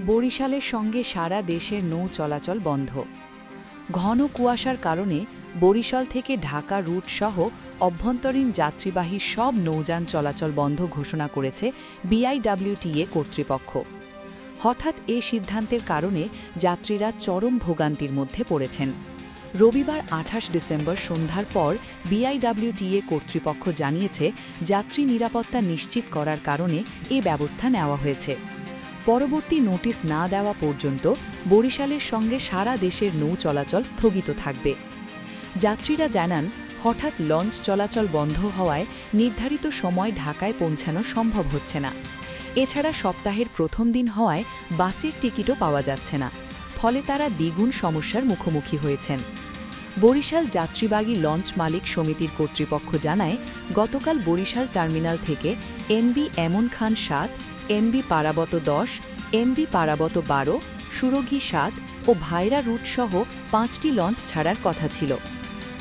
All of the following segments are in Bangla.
বরিশালের সঙ্গে সারা দেশের নৌ চলাচল বন্ধ। ঘন কুয়াশার কারণে বরিশাল থেকে ঢাকা রুট সহ অভ্যন্তরীণ যাত্রীবাহী সব নৌযান চলাচল বন্ধ ঘোষণা করেছে বিআইডব্লিউটিএ কর্তৃপক্ষ। হঠাৎ এ সিদ্ধান্তের কারণে যাত্রীরা চরম ভোগান্তির মধ্যে পড়েছেন। রবিবার আঠাশ ডিসেম্বর সন্ধ্যার পর বিআইডব্লিউটিএ কর্তৃপক্ষ জানিয়েছে, যাত্রী নিরাপত্তা নিশ্চিত করার কারণে এ ব্যবস্থা নেওয়া হয়েছে। পরবর্তী নোটিশ না দেওয়া পর্যন্ত বরিশালের সঙ্গে সারা দেশের নৌ চলাচল স্থগিত থাকবে। যাত্রীরা জানান, হঠাৎ লঞ্চ চলাচল বন্ধ হওয়ায় নির্ধারিত সময় ঢাকায় পৌঁছানো সম্ভব হচ্ছে না। এছাড়া সপ্তাহের প্রথম দিন হওয়ায় বাসের টিকিটও পাওয়া যাচ্ছে না, ফলে তারা দ্বিগুণ সমস্যার মুখোমুখি হয়েছেন। বরিশাল যাত্রীবাগী লঞ্চ মালিক সমিতির কর্তৃপক্ষ জানায়, গতকাল বরিশাল টার্মিনাল থেকে এমবি এমন খান সাত এমবি পারাবত দশ, এমবি পারাবত বারো সুরঘি সাত ও ভাইরা রুটসহ পাঁচটি লঞ্চ ছাড়ার কথা ছিল।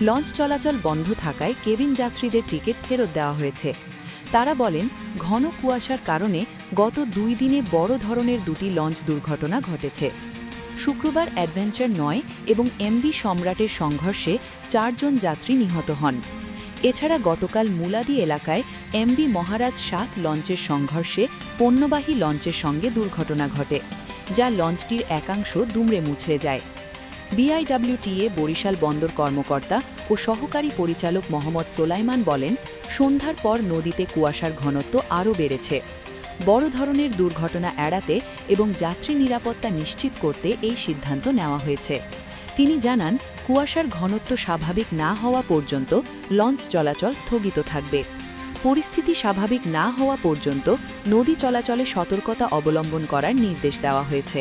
লঞ্চ চলাচল বন্ধ থাকায় কেবিন যাত্রীদের টিকিট ফেরত দেওয়া হয়েছে। তারা বলেন, ঘন কুয়াশার কারণে গত দুই দিনে বড় ধরনের দুটি লঞ্চ দুর্ঘটনা ঘটেছে। শুক্রবার অ্যাডভেঞ্চার নয় এবং এমবি সম্রাটের সংঘর্ষে চারজন যাত্রী নিহত হন। এছাড়া গতকাল মুলাদি এলাকায় এমবি মহারাজ সাত লঞ্চের সংঘর্ষে, পণ্যবাহী লঞ্চের সঙ্গে দুর্ঘটনা ঘটে, যা লঞ্চটির একাংশ দুমড়ে মুছড়ে যায়। বিআইডব্লিউটিএ বরিশাল বন্দর কর্মকর্তা ও সহকারী পরিচালক মোহাম্মদ সোলাইমান বলেন, সন্ধ্যার পর নদীতে কুয়াশার ঘনত্ব আরও বেড়েছে। বড় ধরনের দুর্ঘটনা এড়াতে এবং যাত্রী নিরাপত্তা নিশ্চিত করতে এই সিদ্ধান্ত নেওয়া হয়েছে। তিনি জানান, কুয়াশার ঘনত্ব স্বাভাবিক না হওয়া পর্যন্ত লঞ্চ চলাচল স্থগিত থাকবে। পরিস্থিতি স্বাভাবিক না হওয়া পর্যন্ত নদী চলাচলে সতর্কতা অবলম্বন করার নির্দেশ দেওয়া হয়েছে।